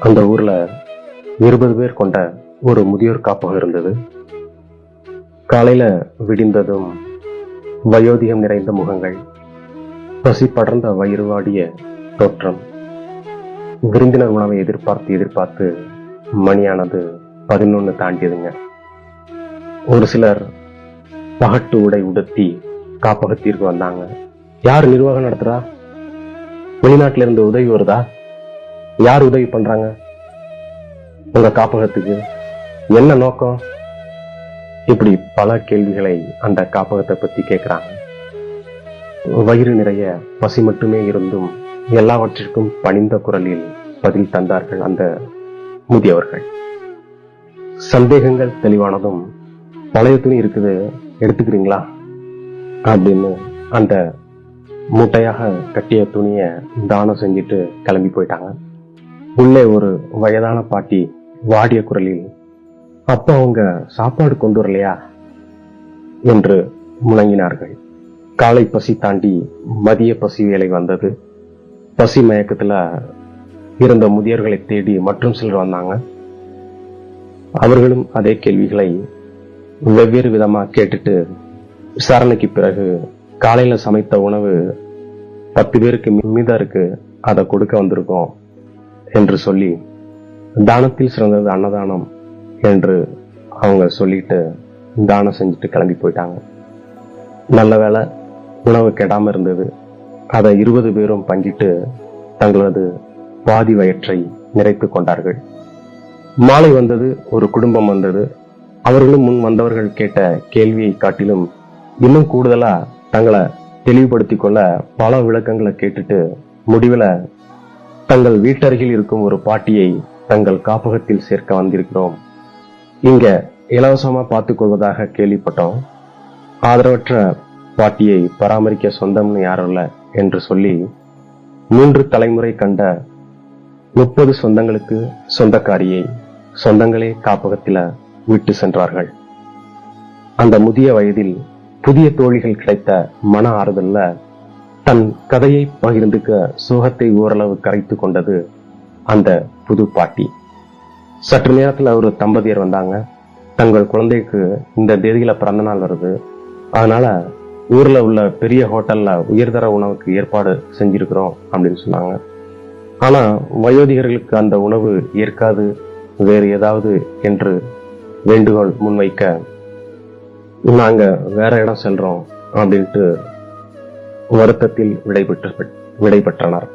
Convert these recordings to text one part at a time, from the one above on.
அந்த ஊர்ல இருபது பேர் கொண்ட ஒரு முதியோர் காப்பகம் இருந்தது. காலையில விடிந்ததும் வயோதிகம் நிறைந்த முகங்கள் பசி படர்ந்த வயிறு வாடிய தோற்றம் விருந்தினர் உணவை எதிர்பார்த்து எதிர்பார்த்து மணியானது பதினொன்னு தாண்டியதுங்க. ஒரு சிலர் பகட்டு உடை உடுத்தி காப்பகத்திற்கு வந்தாங்க. யார் நிர்வாகம் நடத்துறா? வெளிநாட்டில இருந்து உதவி வருதா? யார் உதவி பண்றாங்க? உங்க காப்பகத்துக்கு என்ன நோக்கம்? இப்படி பல கேள்விகளை அந்த காப்பகத்தை பத்தி கேட்கிறாங்க வயிறு நிறைய பசி மட்டுமே இருந்தும் எல்லாவற்றிற்கும் பணிந்த குரலில் பதில் தந்தார்கள் அந்த முதியவர்கள் சந்தேகங்கள் தெளிவானதும் பழைய துணி இருக்குது எடுத்துக்கிறீங்களா? அப்படின்னு அந்த மூட்டையாக கட்டிய துணியை தானம் செஞ்சுட்டு கிளம்பி போயிட்டாங்க. உள்ளே ஒரு வயதான பாட்டி வாடிய குரலில் அப்பா அவங்க சாப்பாடு கொண்டு வரலையா? என்று முழங்கினார்கள். காலை பசி தாண்டி மதிய பசி வேலை வந்தது. பசி மயக்கத்துல இருந்த முதியர்களை தேடி மற்றும் சிலர் வந்தாங்க. அவர்களும் அதே கேள்விகளை வெவ்வேறு விதமா கேட்டுட்டு விசாரணைக்கு பிறகு காலையில சமைத்த உணவு பத்து பேருக்கு மீதம் இருக்கு அதை கொடுக்க வந்திருக்கோம். என்று சொல்லி தானத்தில் சிறந்தது அன்னதானம் என்று அவங்க சொல்லிட்டு தானம் செஞ்சுட்டு கிளம்பி போயிட்டாங்க. நல்ல வேலை உணவு கெடாமல் இருந்தது. அதை இருபது பேரும் பங்கிட்டு தங்களது பாதி வயிற்றை நிறைத்து கொண்டார்கள். மாலை வந்தது ஒரு குடும்பம் வந்தது. அவர்களும் முன் வந்தவர்கள் கேட்ட கேள்வியை காட்டிலும் இன்னும் கூடுதலா தங்களை தெளிவுபடுத்திக் கொள்ள பல விளக்கங்களை கேட்டுட்டு முடிவில் தங்கள் வீட்டருகில் இருக்கும் ஒரு பாட்டியை தங்கள் காப்பகத்தில் சேர்க்க வந்திருக்கிறோம். இங்க இலவசமா பார்த்துக் கொள்வதாக கேள்விப்பட்டோம். ஆதரவற்ற பாட்டியை பராமரிக்க சொந்தம்னு யாரும் என்று சொல்லி மூன்று தலைமுறை கண்ட முப்பது சொந்தங்களுக்கு சொந்தக்காரியை சொந்தங்களே காப்பகத்தில விட்டு சென்றார்கள். அந்த முதிய வயதில் புதிய தோழிகள் கிடைத்த மன ஆறுதல்ல தன் கதையை பகிர்ந்துக்க சோகத்தை ஓரளவு கரைத்து கொண்டது அந்த புது பாட்டி. சற்று நேரத்தில் ஒரு தம்பதியர் வந்தாங்க. தங்கள் குழந்தைக்கு இந்த தேதியில பிறந்த நாள் வருது. அதனால ஊர்ல உள்ள பெரிய ஹோட்டல்ல உயர்தர உணவுக்கு ஏற்பாடு செஞ்சிருக்கிறோம் அப்படின்னு சொன்னாங்க. ஆனா வயோதிகர்களுக்கு அந்த உணவு ஏற்காது வேறு ஏதாவது என்று வேண்டுகோள் முன்வைக்க நாங்க வேற இடம் செல்றோம் அப்படின்ட்டு வருத்தத்தில் விடைபெற்று விடைபெற்றனர்.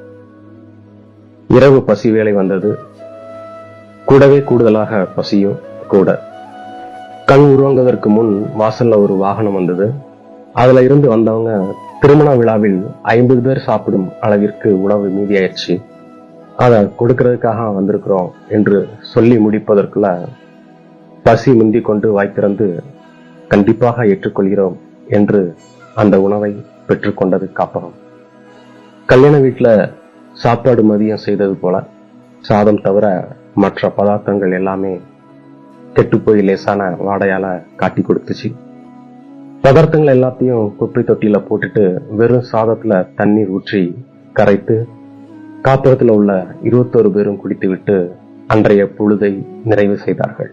இரவு பசி வேலை வந்தது. கூடவே கூடுதலாக பசியும் கூட. கண் உருவாங்குவதற்கு முன் வாசல்ல ஒரு வாகனம் வந்தது. அதுல இருந்து வந்தவங்க திருமண விழாவில் ஐம்பது பேர் சாப்பிடும் அளவிற்கு உணவு மீதியாயிடுச்சு. அதை கொடுக்கறதுக்காக வந்திருக்கிறோம் என்று சொல்லி முடிப்பதற்குள்ள பசி முந்தி கொண்டு வாய்த்திறந்து கண்டிப்பாக ஏற்றுக்கொள்கிறோம் என்று அந்த உணவை பெற்றுக்கொண்டதுக்கு அப்புறம் கல்யாண வீட்டுல சாப்பாடு மதியம் செய்தது போல சாதம் தவிர மற்ற பதார்த்தங்கள் எல்லாமே கெட்டுப்போய் லேசான வாடையால காட்டி கொடுத்துச்சு. பதார்த்தங்கள் எல்லாத்தையும் குப்பை தொட்டியில் போட்டுட்டு வெறும் சாதத்தில் தண்ணீர் ஊற்றி கரைத்து காப்பகத்துல உள்ள இருபத்தோரு பேரும் குடித்துவிட்டு அன்றைய பொழுதை நிறைவு செய்தார்கள்.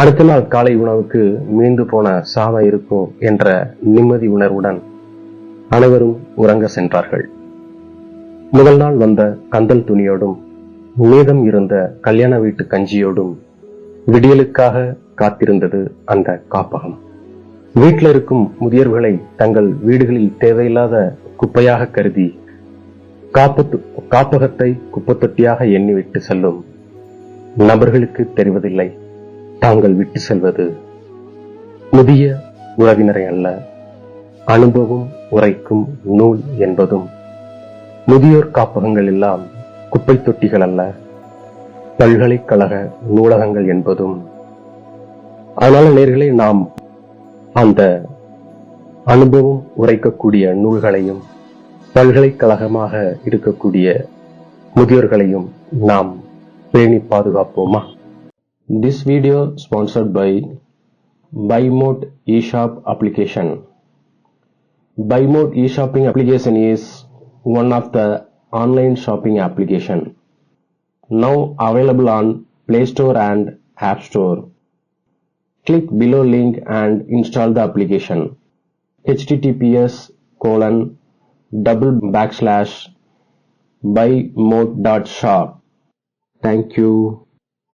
அடுத்த நாள் காலை உணவுக்கு மீண்டு போன சாதம் இருக்கும் என்ற நிம்மதி உணர்வுடன் அனைவரும் உறங்க சென்றார்கள். முதல் நாள் வந்த கந்தல் துணியோடும் மீதம் இருந்த கல்யாண வீட்டு கஞ்சியோடும் விடியலுக்காக காத்திருந்தது அந்த காப்பகம். வீட்டில் இருக்கும் முதியவர்களை தங்கள் வீடுகளில் தேவையில்லாத குப்பையாக கருதி காப்பத்து காப்பகத்தை குப்பத்தொட்டியாக எண்ணிவிட்டு செல்லும் நபர்களுக்கு தெரிவதில்லை. தாங்கள் விட்டு செல்வது முதிய உறவினரை அல்ல. அனுபவம் உரைக்கும் நூல் என்பதும் முதியோர் காப்பகங்கள் எல்லாம் குப்பை தொட்டிகள் அல்ல பல்கலைக்கழக நூலகங்கள் என்பதும். அதனால நேர்களை நாம் அந்த அனுபவம் உரைக்கக்கூடிய நூல்களையும் பல்கலைக்கழகமாக இருக்கக்கூடிய முதியோர்களையும் நாம் பேணி பாதுகாப்போமா? This video sponsored by Buymote e-shop application Buymote e-shopping application is one of the online shopping application. now available on Play Store and App Store. Click below link and install the application. https colon double backslash buy mode dot shop. Thank you.